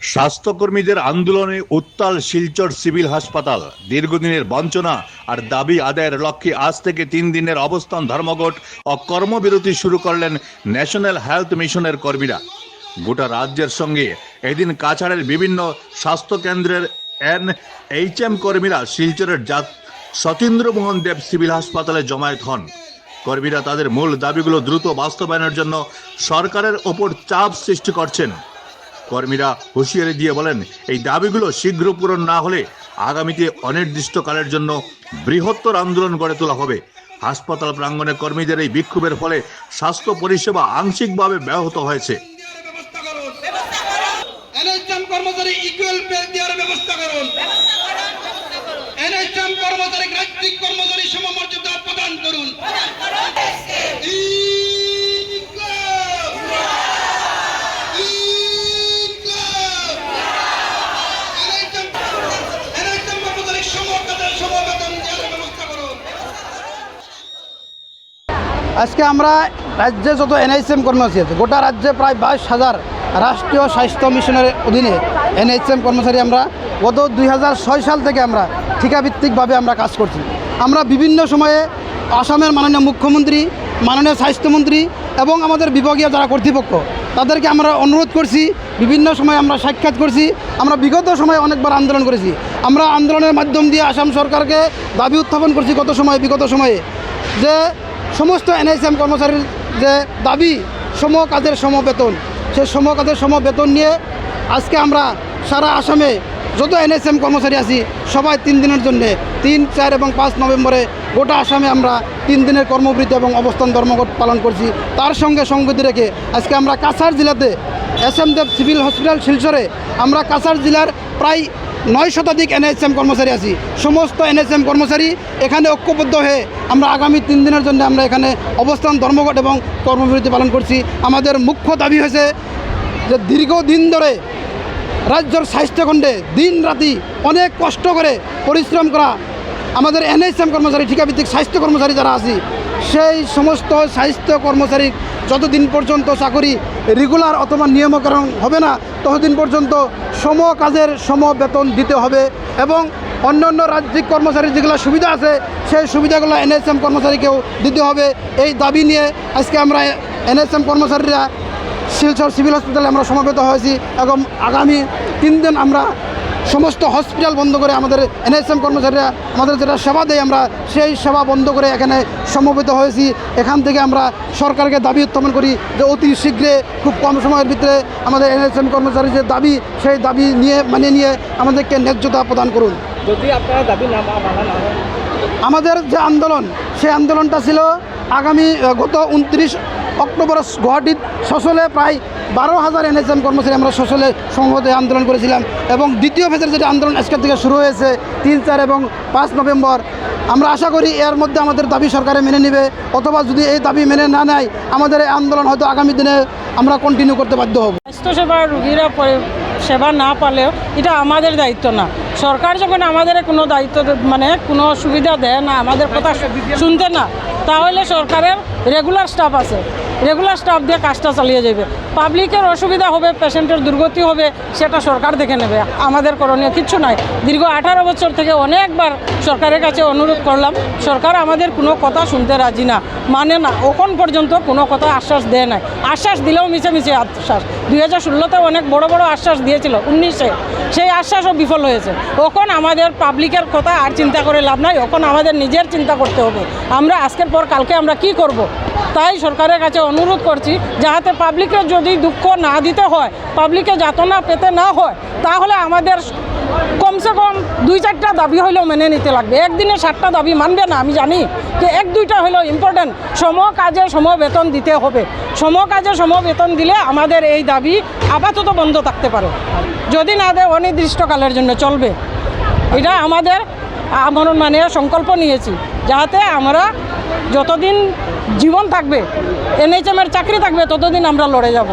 স্বাস্থ্যকর্মীদের আন্দোলনে উত্তাল শিলচর সিভিল হাসপাতাল। দীর্ঘদিনের বঞ্চনা আর দাবি আদায়ের লক্ষ্যে আজ থেকে তিন দিনের অবস্থান ধর্মঘট ও কর্মবিরতি শুরু করলেন ন্যাশনাল হেলথ মিশনের কর্মীরা। গোটা রাজ্যের সঙ্গে এদিন কাছাড়ের বিভিন্ন স্বাস্থ্য কেন্দ্রের এন এইচ এম কর্মীরা শিলচরের জাত সতীন্দ্রমোহন দেব সিভিল হাসপাতালে জমায়েত হন। কর্মীরা তাদের মূল দাবিগুলো দ্রুত বাস্তবায়নের জন্য সরকারের ওপর চাপ সৃষ্টি করছেন। কর্মীরা হুঁশিয়ারি দিয়ে বলেন এই দাবিগুলো শীঘ্র পূরণ না হলে আগামীতে অনির্দিষ্টকালের জন্য বৃহত্তর আন্দোলন গড়ে তোলা হবে। হাসপাতাল প্রাঙ্গণে কর্মীদের এই বিক্ষোভের ফলে স্বাস্থ্য পরিষেবা আংশিকভাবে ব্যাহত হয়েছে। কর্মচারী ইকুয়াল পে দেওয়ার ব্যবস্থা করুন। এনএইচএম কর্মচারী রাজ্যিক কর্মচারী আজকে আমরা রাজ্যে যত এনএইচএম কর্মচারী আছে, গোটা রাজ্যে প্রায় বাইশ হাজার রাষ্ট্রীয় স্বাস্থ্য মিশনের অধীনে এনএইচএম কর্মচারী আমরা গত দুই হাজার ছয় সাল থেকে আমরা ঠিকাভিত্তিকভাবে আমরা কাজ করছি। আমরা বিভিন্ন সময়ে আসামের মাননীয় মুখ্যমন্ত্রী, মাননীয় স্বাস্থ্যমন্ত্রী এবং আমাদের বিভাগীয় যারা কর্তৃপক্ষ, তাদেরকে আমরা অনুরোধ করছি, বিভিন্ন সময় আমরা সাক্ষাৎ করছি, আমরা বিগত সময়ে অনেকবার আন্দোলন করেছি। আমরা আন্দোলনের মাধ্যম দিয়ে আসাম সরকারকে দাবি উত্থাপন করছি গত সময়ে, বিগত সময়ে যে সমস্ত এনএসএম কর্মচারীর যে দাবি সম কাজের সম বেতন সেই সম কাজের সম বেতন নিয়ে আজকে আমরা সারা আসামে যত এনএসএম কর্মচারী আছি, সবাই তিন দিনের জন্য, তিন, চার এবং পাঁচ নভেম্বরে গোটা আসামে আমরা তিন দিনের কর্মবৃত্তি এবং অবস্থান ধর্মঘট পালন করছি। তার সঙ্গে সঙ্গতি রেখে আজকে আমরা কাছাড় জেলাতে S M Deb civil hospital শিলচরে আমরা কাছাড় জেলার প্রায় নয় শতাধিক এনএসএম কর্মচারী আছি। সমস্ত এনএসএম কর্মচারী এখানে ঐক্যবদ্ধ হয়ে আমরা আগামী তিন দিনের জন্য আমরা এখানে অবস্থান, ধর্মঘট এবং কর্মবিরতি পালন করছি। আমাদের মুখ্য দাবি হয়েছে যে দীর্ঘদিন ধরে রাজ্যের স্বাস্থ্যখণ্ডে দিন রাতি অনেক কষ্ট করে পরিশ্রম করা আমাদের এনএসএম কর্মচারী, ঠিকাভিত্তিক স্বাস্থ্য কর্মচারী যারা আছি সেই সমস্ত স্বাস্থ্য কর্মচারী যতদিন পর্যন্ত চাকরি রেগুলার অথবা নিয়মকরণ হবে না, ততদিন পর্যন্ত সম কাজের সম বেতন দিতে হবে এবং অন্য অন্য রাজ্যিক কর্মচারীর যেগুলো সুবিধা আছে, সেই সুবিধাগুলো এনএসএম কর্মচারীকেও দিতে হবে। এই দাবি নিয়ে আজকে আমরা এনএসএম কর্মচারীরা শিলচর সিভিল হসপিটালে আমরা সমবেত হয়েছি এবং আগামী তিন দিন আমরা সমস্ত হসপিটাল বন্ধ করে আমাদের এনএসএম কর্মচারীরা আমাদের যেটা সেবা দেয় আমরা সেই সেবা বন্ধ করে এখানে সমবেত হয়েছি। এখান থেকে আমরা সরকারকে দাবি উত্থাপন করি যে অতি শীঘ্রে খুব কম সময়ের ভিতরে আমাদের এনএসএম কর্মচারীর যে দাবি সেই দাবি নিয়ে মানিয়ে নিয়ে আমাদেরকে ন্যায্যতা প্রদান করুন। যদি আপনারা দাবি না মানা আমাদের যে আন্দোলন সেই আন্দোলনটা ছিল আগামী গত উনত্রিশ অক্টোবর গুয়াহাটিত সচলে প্রায় বারো হাজার এনএসএম কর্মচারী আমরা সচলে সংহতে আন্দোলন করেছিলাম এবং দ্বিতীয় ফেজের যেটা আন্দোলন আজকের থেকে শুরু হয়েছে, তিন, চার এবং পাঁচ নভেম্বর, আমরা আশা করি এর মধ্যে আমাদের দাবি সরকারে মেনে নেবে, অথবা যদি এই দাবি মেনে না নেয়, আমাদের এই আন্দোলন হয়তো আগামী দিনে আমরা কন্টিনিউ করতে বাধ্য হব। স্বাস্থ্যসেবা রুগীরা সেবা না পালেও এটা আমাদের দায়িত্ব না। সরকার যখন আমাদের কোনো দায়িত্ব মানে কোনো সুবিধা দেয় না, আমাদের কথা শুনতে না, তাহলে সরকারের রেগুলার স্টাফ আছে। রেগুলার স্টাফ দিয়ে কাজটা চালিয়ে যাবে। পাবলিকের অসুবিধা হবে পেশেন্টের দুর্গতি হবে, সেটা সরকার দেখে নেবে। আমাদের করণীয় কিচ্ছু নাই। দীর্ঘ আঠারো বছর থেকে অনেকবার সরকারের কাছে অনুরোধ করলাম, সরকার আমাদের কোনো কথা শুনতে রাজি না মানে না, এখন পর্যন্ত কোনো কথা আশ্বাস দেয় নাই। আশ্বাস দিলেও মিছে মিছে আশ্বাস। দুই হাজার ষোলোতে অনেক বড় বড় আশ্বাস দিয়েছিল, উনিশে। সেই আশ্বাসও বিফল হয়েছে। এখন আমাদের পাবলিকের কথা আর চিন্তা করে লাভ নাই, এখন আমাদের নিজের চিন্তা করতে হবে। আমরা আজকের পর কালকে আমরা কি করব। তাই সরকারের কাছে অনুরোধ করছি, যাহাতে পাবলিকের যদি দুঃখ না দিতে হয় পাবলিকে যাতনা পেতে না হয়, তাহলে আমাদের কমসে কম দুই চারটা দাবি হলেও মেনে নিতে লাগবে। একদিনে সাতটা দাবি মানবে না, আমি জানি, যে এক দুইটা হলেও ইম্পর্টেন্ট সম কাজে সম বেতন দিতে হবে। সম কাজে সম বেতন দিলে আমাদের এই দাবি আপাতত বন্ধ থাকতে পারে। যদি না দেয়, অনির্দিষ্টকালের জন্য চলবে। এটা আমাদের আমার মানে সংকল্প নিয়েছি যাতে আমরা যতদিন জীবন থাকবে এনএইচএমের চাকরি থাকবে ততদিন আমরা লড়ে যাব।